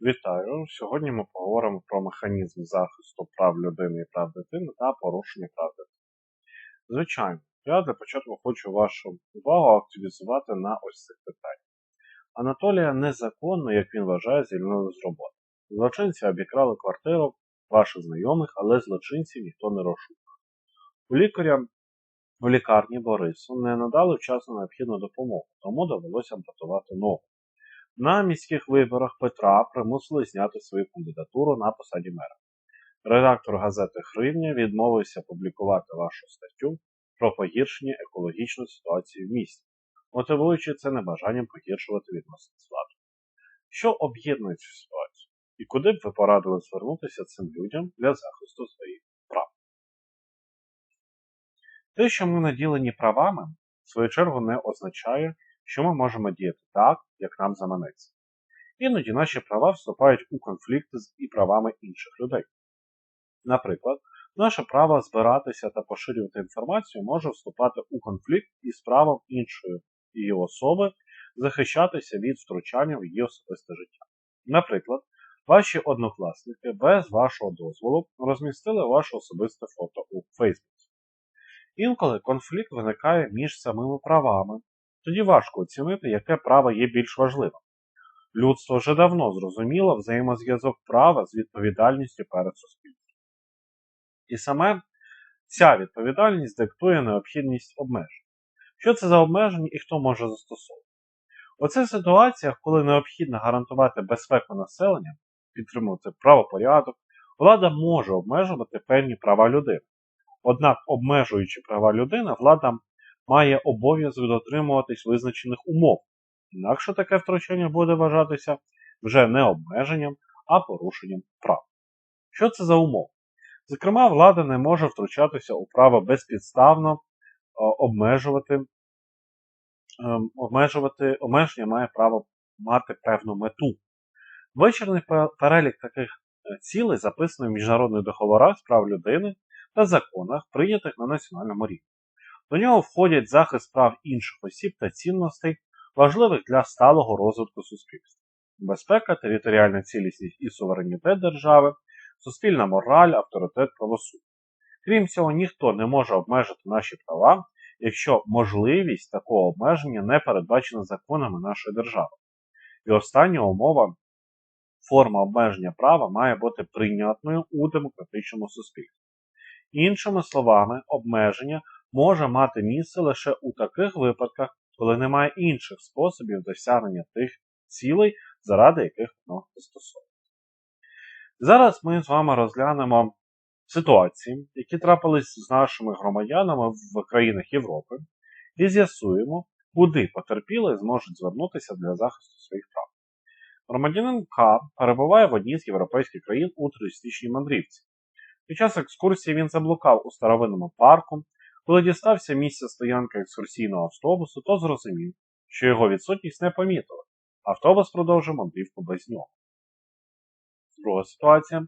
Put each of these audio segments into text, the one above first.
Вітаю! Сьогодні ми поговоримо про механізм захисту прав людини і прав дитини та порушення прав дитини. Звичайно, я для початку хочу вашу увагу активізувати на ось цих питаннях. Анатолія незаконно, як він вважає, звільнили з роботи. Злочинці обікрали квартиру ваших знайомих, але злочинців ніхто не розшукав. У лікаря у лікарні Борису не надали вчасно необхідну допомогу, тому довелося ампутувати ногу. На міських виборах Петра примусили зняти свою кандидатуру на посаді мера. Редактор газети Хривня відмовився публікувати вашу статтю про погіршення екологічної ситуації в місті, мотивуючи це небажанням погіршувати відносини з владою. Що об'єднує цю ситуацію? І куди б ви порадили звернутися цим людям для захисту своїх прав? Те, що ми наділені правами, в свою чергу не означає, що ми можемо діяти так, як нам заманеться. Іноді наші права вступають у конфлікти з і правами інших людей. Наприклад, наше право збиратися та поширювати інформацію може вступати у конфлікт із правом іншої її особи захищатися від втручання в її особисте життя. Наприклад, ваші однокласники без вашого дозволу розмістили ваше особисте фото у Фейсбуці. Інколи конфлікт виникає між самими правами тоді важко оцінити, яке право є більш важливим. Людство вже давно зрозуміло взаємозв'язок права з відповідальністю перед суспільством. І саме ця відповідальність диктує необхідність обмежень. Що це за обмеження і хто може застосовувати? У цих ситуаціях, коли необхідно гарантувати безпеку населення, підтримувати правопорядок, влада може обмежувати певні права людини. Однак, обмежуючи права людини, влада має обов'язок дотримуватись визначених умов. Інакше таке втручання буде вважатися вже не обмеженням, а порушенням прав. Що це за умови? Зокрема, влада не може втручатися у право безпідставно е, обмежувати, ем, обмежувати обмеження має право мати певну мету. Вичерний перелік таких е, цілей записаний в міжнародних договорах з прав людини та законах, прийнятих на національному рівні. До нього входять захист прав інших осіб та цінностей, важливих для сталого розвитку суспільства, безпека, територіальна цілісність і суверенітет держави, суспільна мораль, авторитет правосуддя. Крім цього, ніхто не може обмежити наші права, якщо можливість такого обмеження не передбачена законами нашої держави. І остання умова форма обмеження права має бути прийнятною у демократичному суспільстві. Іншими словами, обмеження може мати місце лише у таких випадках, коли немає інших способів досягнення тих цілей, заради яких воно застосовується. Зараз ми з вами розглянемо ситуації, які трапились з нашими громадянами в країнах Європи, і з'ясуємо, куди потерпіли зможуть звернутися для захисту своїх прав. Громадянин К перебуває в одній з європейських країн у туристичній мандрівці. Під час екскурсії він заблукав у старовинному парку, коли дістався місця стоянки екскурсійного автобусу, то зрозумів, що його відсутність не помітили. Автобус продовжив мандрівку без нього. Друга ситуація.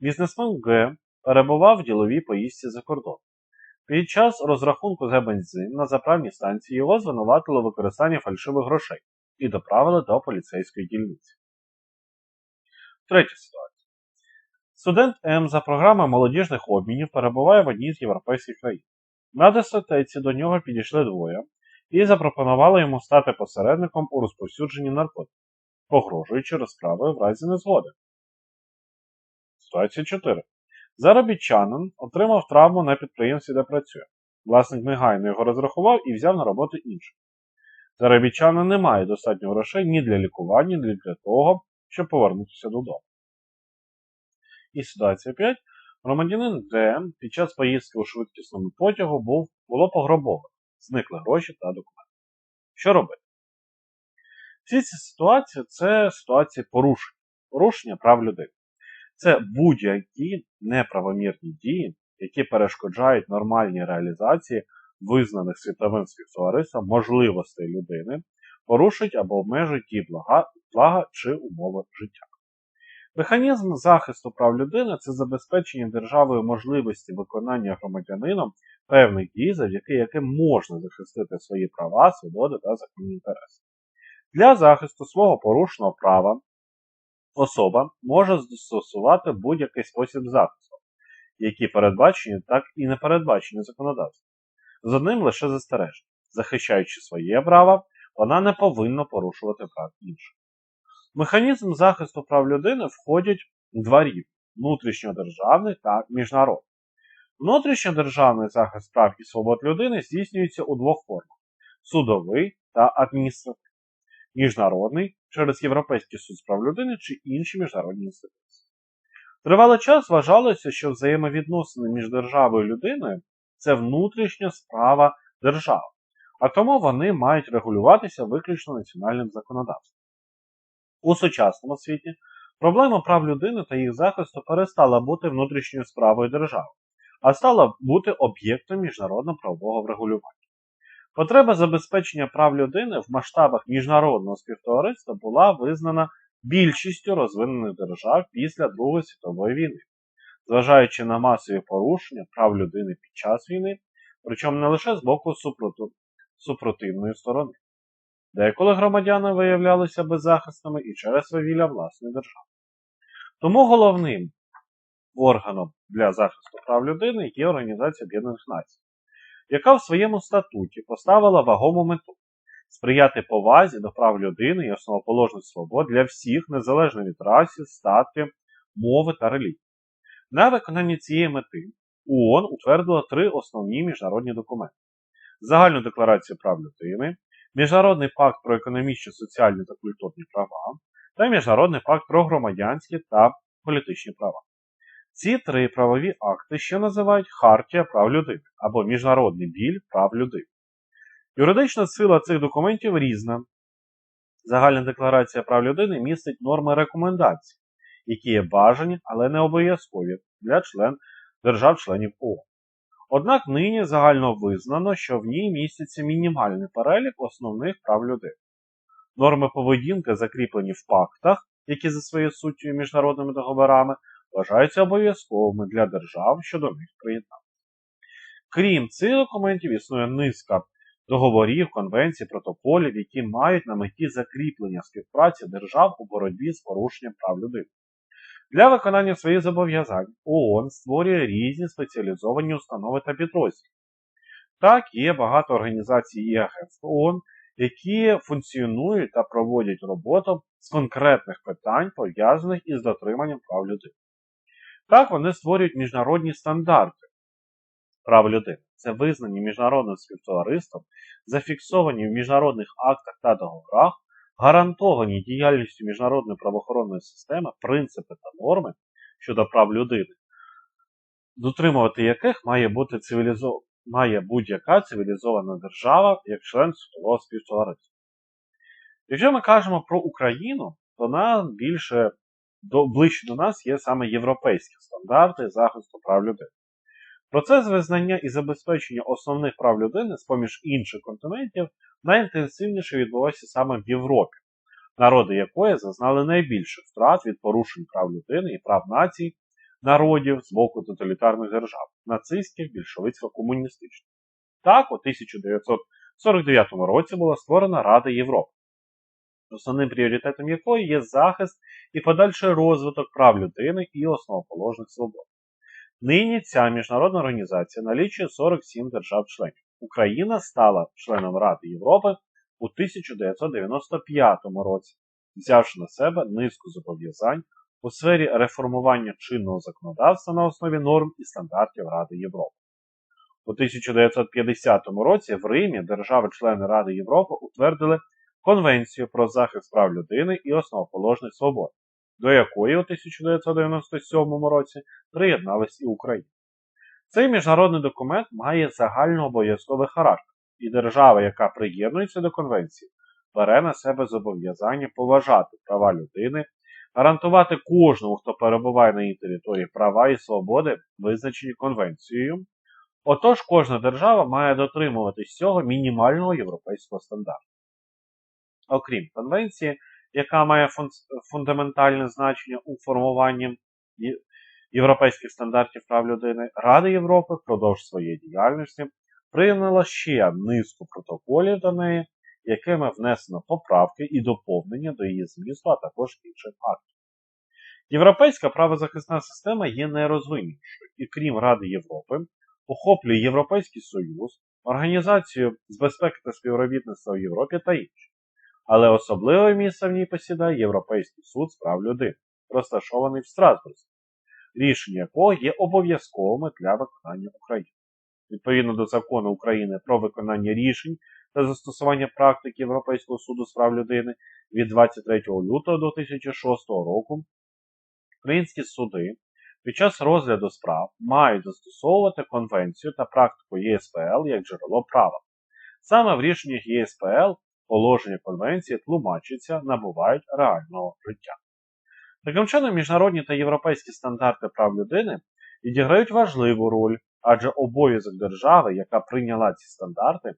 Бізнесмен Г перебував в діловій поїздці за кордон. Під час розрахунку за бензин на заправній станції його звинуватили використання фальшивих грошей і доправили до поліцейської дільниці. Третя ситуація. Студент М за програмою молодіжних обмінів перебуває в одній з європейських країн. На дискотеці до нього підійшли двоє і запропонували йому стати посередником у розповсюдженні наркотиків, погрожуючи розправою в разі незгоди. Ситуація 4. Заробітчанин отримав травму на підприємстві, де працює. Власник негайно його розрахував і взяв на роботу інших. Заробітчанин не має достатньо грошей ні для лікування, ні для того, щоб повернутися додому. І ситуація 5. Громадянин Д під час поїздки у швидкісному потягу був, було пограбовано, зникли гроші та документи. Що робити? Всі ці ситуації це ситуації порушення, порушення прав людини. Це будь-які неправомірні дії, які перешкоджають нормальній реалізації визнаних світовим співтовариством можливостей людини, порушують або обмежують її блага, блага чи умови життя. Механізм захисту прав людини це забезпечення державою можливості виконання громадянином певних дій, завдяки яким можна захистити свої права, свободи та законні інтереси. Для захисту свого порушеного права особа може застосувати будь-який спосіб захисту, які передбачені, так і не передбачені законодавством. З одним лише застереженням. Захищаючи своє право, вона не повинна порушувати прав інших. Механізм захисту прав людини входять два рівні внутрішньодержавний та міжнародний. Внутрішньодержавний захист прав і свобод людини здійснюється у двох формах судовий та адміністративний. Міжнародний через Європейський суд з прав людини чи інші міжнародні інституції. Тривалий час вважалося, що взаємовідносини між державою і людиною це внутрішня справа держави, а тому вони мають регулюватися виключно національним законодавством. У сучасному світі проблема прав людини та їх захисту перестала бути внутрішньою справою держави, а стала бути об'єктом міжнародно-правового врегулювання. Потреба забезпечення прав людини в масштабах міжнародного співтовариства була визнана більшістю розвинених держав після Другої світової війни, зважаючи на масові порушення прав людини під час війни, причому не лише з боку супротивної сторони. Деколи громадяни виявлялися беззахисними і через свавілля власної держави. Тому головним органом для захисту прав людини є Організація Об'єднаних Націй, яка в своєму статуті поставила вагому мету сприяти повазі до прав людини і основоположних свобод для всіх, незалежно від раси, статі, мови та релігії. На виконання цієї мети ООН утвердила три основні міжнародні документи: Загальну декларацію прав людини, Міжнародний пакт про економічні, соціальні та культурні права та Міжнародний пакт про громадянські та політичні права. Ці три правові акти ще називають Хартія прав людини або Міжнародний біль прав людини. Юридична сила цих документів різна. Загальна декларація прав людини містить норми рекомендацій, які є бажані, але не обов'язкові для член держав-членів ООН. Однак нині загально визнано, що в ній міститься мінімальний перелік основних прав людини. Норми поведінки, закріплені в пактах, які за своєю суттю міжнародними договорами, вважаються обов'язковими для держав, що до них приєдналися. Крім цих документів, існує низка договорів, конвенцій, протоколів, які мають на меті закріплення співпраці держав у боротьбі з порушенням прав людини. Для виконання своїх зобов'язань ООН створює різні спеціалізовані установи та підрозділи. Так, є багато організацій і агентств ООН, які функціонують та проводять роботу з конкретних питань, пов'язаних із дотриманням прав людини. Так, вони створюють міжнародні стандарти прав людини. Це визнані міжнародним співтовариством, зафіксовані в міжнародних актах та договорах, гарантовані діяльністю міжнародної правоохоронної системи принципи та норми щодо прав людини, дотримувати яких має бути цивілізо... має будь-яка цивілізована держава як член світового співтовариства. Якщо ми кажемо про Україну, то нам більше до, ближче до нас є саме європейські стандарти захисту прав людини. Процес визнання і забезпечення основних прав людини з поміж інших континентів найінтенсивніше відбувався саме в Європі, народи якої зазнали найбільших втрат від порушень прав людини і прав націй, народів з боку тоталітарних держав, нацистських, більшовицько-комуністичних. Так, у 1949 році була створена Рада Європи, основним пріоритетом якої є захист і подальший розвиток прав людини і основоположних свобод. Нині ця міжнародна організація налічує 47 держав-членів. Україна стала членом Ради Європи у 1995 році, взявши на себе низку зобов'язань у сфері реформування чинного законодавства на основі норм і стандартів Ради Європи. У 1950 році в Римі держави-члени Ради Європи утвердили Конвенцію про захист прав людини і основоположних свобод, до якої у 1997 році приєдналась і Україна. Цей міжнародний документ має загальнообов'язковий характер, і держава, яка приєднується до конвенції, бере на себе зобов'язання поважати права людини, гарантувати кожному, хто перебуває на її території права і свободи, визначені конвенцією. Отож, кожна держава має дотримуватись цього мінімального європейського стандарту. Окрім конвенції, яка має фундаментальне значення у формуванні європейських стандартів прав людини, Рада Європи впродовж своєї діяльності прийняла ще низку протоколів до неї, якими внесено поправки і доповнення до її змісту, а також інших актів. Європейська правозахисна система є найрозвиненішою і, крім Ради Європи, охоплює Європейський Союз, Організацію з безпеки та співробітництва в Європі та інші. Але особливе місце в ній посідає Європейський суд з прав людини, розташований в Страсбурзі, рішення якого є обов'язковими для виконання України. Відповідно до закону України про виконання рішень та застосування практики Європейського суду з прав людини від 23 лютого 2006 року, українські суди під час розгляду справ мають застосовувати конвенцію та практику ЄСПЛ як джерело права. Саме в рішеннях ЄСПЛ положення конвенції тлумачаться, набувають реального життя. Таким чином, міжнародні та європейські стандарти прав людини відіграють важливу роль, адже обов'язок держави, яка прийняла ці стандарти,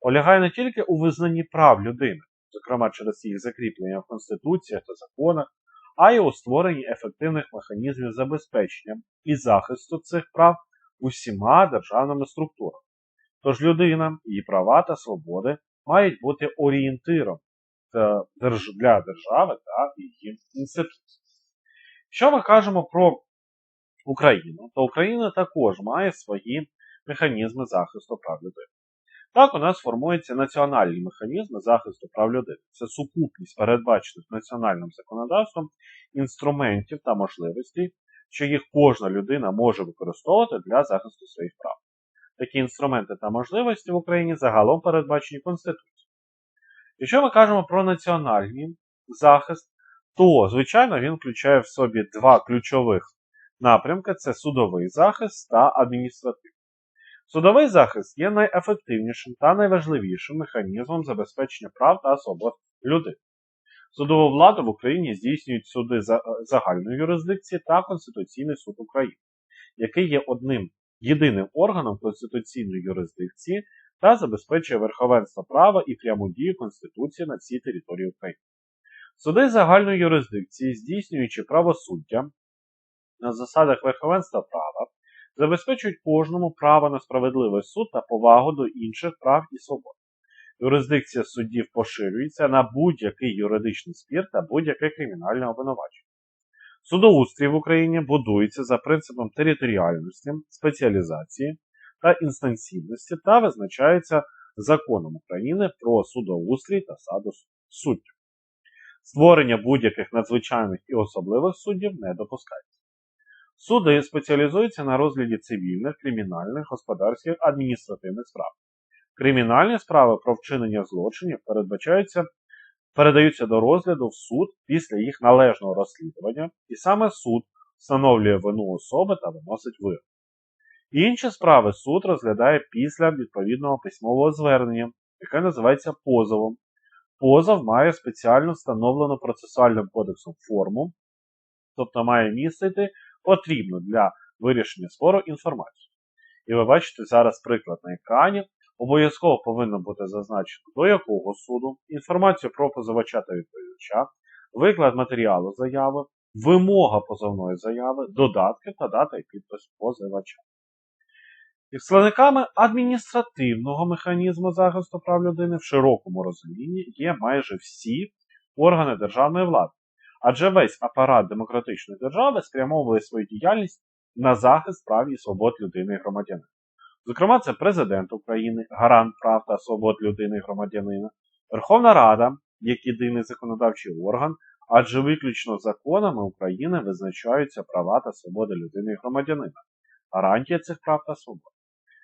полягає не тільки у визнанні прав людини, зокрема через їх закріплення в Конституціях та законах, а й у створенні ефективних механізмів забезпечення і захисту цих прав усіма державними структурами. Тож людина, її права та свободи мають бути орієнтиром для держави та її інституцій. Що ми кажемо про Україну, то Україна також має свої механізми захисту прав людини. Так, у нас формуються національні механізми захисту прав людини. Це сукупність передбачених національним законодавством інструментів та можливостей, що їх кожна людина може використовувати для захисту своїх прав. Такі інструменти та можливості в Україні загалом передбачені Конституцією. Якщо ми кажемо про національний захист, то, звичайно, він включає в собі два ключових напрямки: це судовий захист та адміністративний. Судовий захист є найефективнішим та найважливішим механізмом забезпечення прав та свобод людини. Судову владу в Україні здійснюють суди загальної юрисдикції та Конституційний суд України, який є одним єдиним органом конституційної юрисдикції та забезпечує верховенство права і пряму дію Конституції на всій території України. Суди загальної юрисдикції, здійснюючи правосуддя на засадах верховенства права, забезпечують кожному право на справедливий суд та повагу до інших прав і свобод. Юрисдикція суддів поширюється на будь-який юридичний спір та будь-яке кримінальне обвинувачення. Судоустрій в Україні будується за принципом територіальності, спеціалізації та інстанційності та визначається законом України про судоустрій та статус суддів. Створення будь-яких надзвичайних і особливих суддів не допускається. Суди спеціалізуються на розгляді цивільних, кримінальних, господарських, адміністративних справ. Кримінальні справи про вчинення злочинів передбачаються, передаються до розгляду в суд після їх належного розслідування, і саме суд встановлює вину особи та виносить вирок. Інші справи суд розглядає після відповідного письмового звернення, яке називається позовом. Позов має спеціально встановлену процесуальним кодексом форму, тобто має містити потрібну для вирішення спору інформацію. І ви бачите зараз приклад на екрані. Обов'язково повинно бути зазначено, до якого суду, інформацію про позивача та відповідача, виклад матеріалу заяви, вимога позовної заяви, додатки та дата і підпис позивача. І складниками адміністративного механізму захисту прав людини в широкому розумінні є майже всі органи державної влади, адже весь апарат демократичної держави спрямовує свою діяльність на захист прав і свобод людини і громадянина. Зокрема, це Президент України, гарант прав та свобод людини і громадянина, Верховна Рада як єдиний законодавчий орган, адже виключно законами України визначаються права та свободи людини і громадянина, гарантія цих прав та свобод.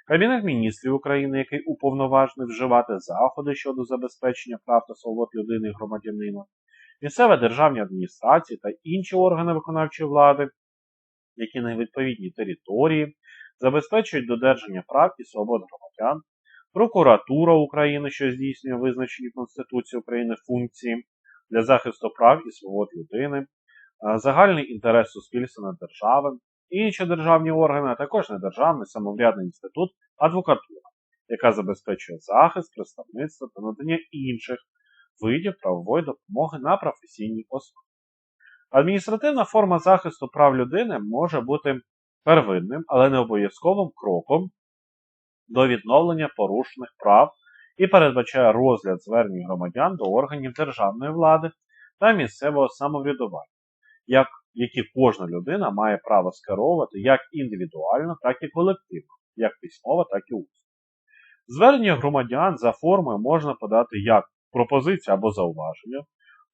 Кабінет міністрів України, який уповноважений вживати заходи щодо забезпечення прав та свобод людини і громадянина, місцеві державні адміністрації та інші органи виконавчої влади, які на відповідній території забезпечують додержання прав і свобод громадян, прокуратура України, що здійснює визначені Конституцією України функції для захисту прав і свобод людини, загальний інтерес суспільства над держави, інші державні органи, а також недержавний самоврядний інститут адвокатура, яка забезпечує захист, представництво та надання інших видів правової допомоги на професійній основі. Адміністративна форма захисту прав людини може бути первинним, але не обов'язковим кроком до відновлення порушених прав і передбачає розгляд звернень громадян до органів державної влади та місцевого самоврядування. як, які кожна людина має право скеровувати як індивідуально, так і колективно, як письмово, так і усно. Звернення громадян за формою можна подати як пропозиція або зауваження.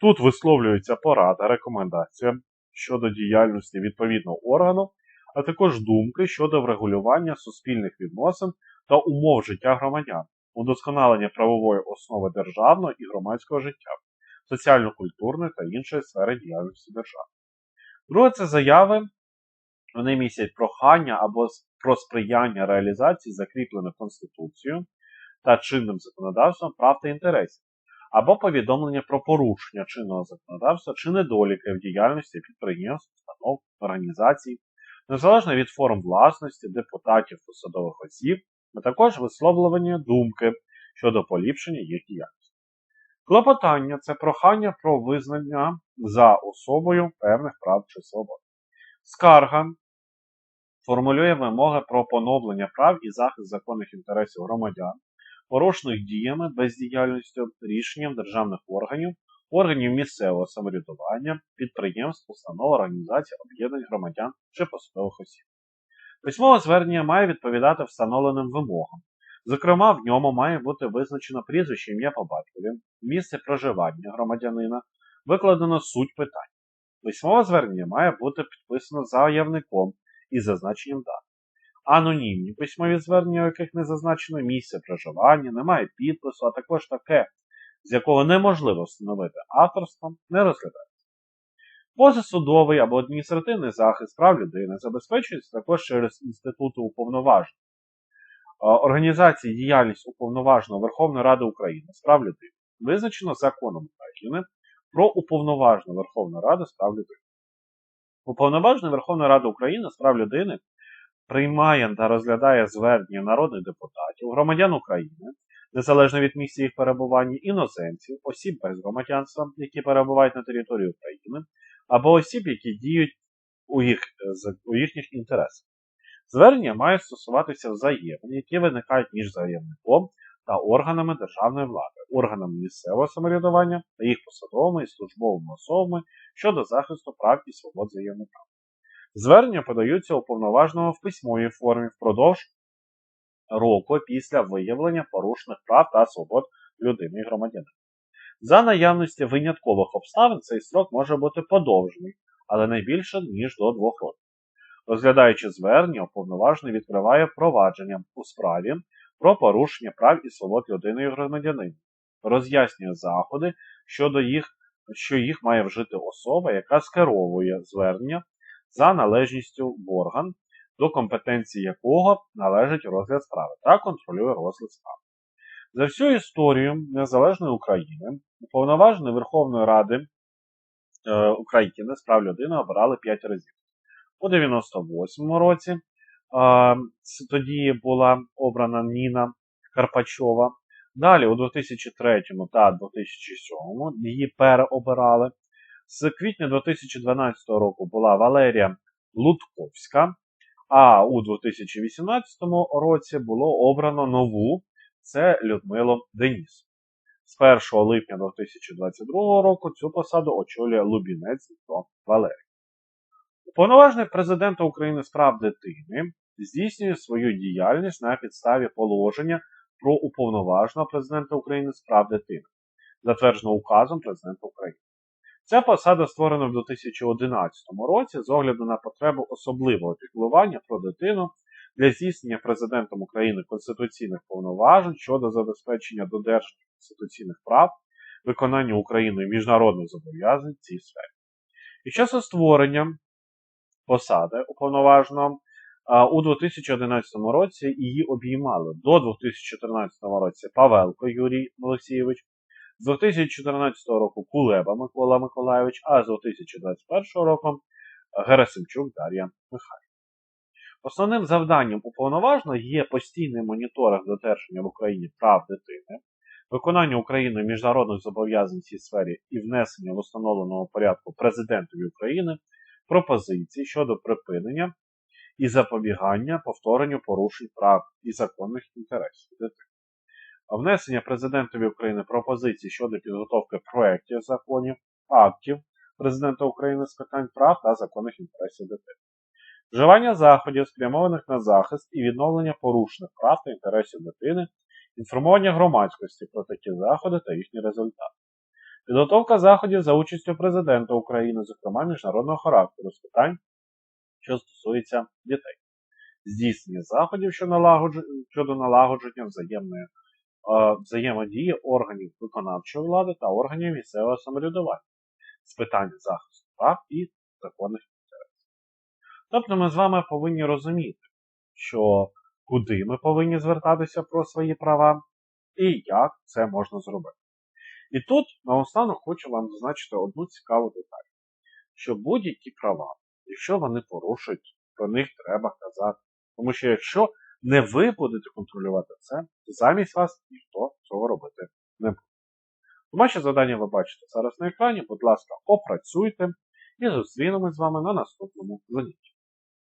Тут висловлюється порада, рекомендація щодо діяльності відповідного органу, а також думки щодо врегулювання суспільних відносин та умов життя громадян, удосконалення правової основи державного і громадського життя, соціально-культурної та іншої сфери діяльності держави. Друге, це заяви. Вони містять прохання або про сприяння реалізації закріплених Конституцією та чинним законодавством прав та інтересів, або повідомлення про порушення чинного законодавства чи недоліки в діяльності підприємств, установ, організацій, незалежно від форм власності, депутатів, посадових осіб, а також висловлювання думки щодо поліпшення їх діяльності. Клопотання це прохання про визнання за особою певних прав чи свобод. Скарга формулює вимоги про поновлення прав і захист законних інтересів громадян, порушених діями, бездіяльністю, рішенням державних органів, органів місцевого самоврядування, підприємств, установ, організацій, об'єднань громадян чи посадових осіб. Письмове звернення має відповідати встановленим вимогам. Зокрема, в ньому має бути визначено прізвище ім'я по батькові, місце проживання громадянина, викладено суть питань. Письмове звернення має бути підписано заявником із зазначенням дати. Анонімні письмові звернення, у яких не зазначено місце проживання, немає підпису, а також таке, з якого неможливо встановити авторство, не розглядається. Позасудовий або адміністративний захист прав людини забезпечується також через інститути уповноважень. Організації діяльність уповноваженого Верховної Ради України з прав людини визначено законом України про уповноважену Верховної Ради з прав людини. Уповноважений Верховної Ради України з прав людини приймає та розглядає звернення народних депутатів, громадян України, незалежно від місця їх перебування, іноземців, осіб без громадянства, які перебувають на території України, або осіб, які діють у, їх, у їхніх інтересах. Звернення мають стосуватися взаємин, які виникають між заявником та органами державної влади, органами місцевого самоврядування та їх посадовими і службовими особами щодо захисту прав і свобод заявника. Звернення подаються уповноваженому в письмовій формі впродовж року після виявлення порушених прав та свобод людини і громадянина. За наявності виняткових обставин цей строк може бути подовжений, але не більше, ніж до двох років. Розглядаючи звернення, уповноважений відкриває провадження у справі про порушення прав і свобод людини і громадянина, роз'яснює заходи щодо їх, що їх має вжити особа, яка скеровує звернення за належністю в орган, до компетенції якого належить розгляд справи та контролює розгляд справи. За всю історію Незалежної України уповноважений Верховної Ради е, України з прав людини обирали 5 разів. У 98-му році е, тоді була обрана Ніна Карпачова. Далі, у 2003 та 2007 її переобирали. З квітня 2012 року була Валерія Лутковська, а у 2018 році було обрано нову це Людмило Деніс. З 1 липня 2022 року цю посаду очолює Лубінець Дмитро Валерій. Уповноважений президента України з прав дитини здійснює свою діяльність на підставі положення про уповноваженого президента України з прав дитини, затвердженого указом президента України. Ця посада створена в 2011 році з огляду на потребу особливого піклування про дитину для здійснення президентом України конституційних повноважень щодо забезпечення додержання конституційних прав, виконання Україною міжнародних зобов'язань в цій сфері. Під час створення посади уповноваженого у 2011 році її обіймали до 2014 році Павелко Юрій Олексійович, з 2014 року Кулеба Микола Миколайович, а з 2021 року Герасимчук Дар'я Михайлівна. Основним завданням уповноваженого є постійний моніторинг додержання в Україні прав дитини, виконання Україною міжнародних зобов'язань в цій сфері і внесення в установленому порядку Президентові України пропозицій щодо припинення і запобігання повторенню порушень прав і законних інтересів дитини. Внесення Президентові України пропозицій щодо підготовки проєктів законів, актів, Президента України з питань прав та законних інтересів дитини. Вживання заходів, спрямованих на захист і відновлення порушених прав та інтересів дитини, інформування громадськості про такі заходи та їхні результати. Підготовка заходів за участю президента України, зокрема міжнародного характеру з питань, що стосуються дітей. Здійснення заходів щодо налагодження взаємної взаємодії органів виконавчої влади та органів місцевого самоврядування з питань захисту прав і законних інтересів. Тобто ми з вами повинні розуміти, що куди ми повинні звертатися про свої права і як це можна зробити. І тут наостанок хочу вам зазначити одну цікаву деталь, що будь-які права, якщо вони порушують, про них треба казати. Тому що якщо не ви будете контролювати це, замість вас ніхто цього робити не буде. Домашнє завдання ви бачите зараз на екрані. Будь ласка, опрацюйте і зустрінемось з вами на наступному занятті.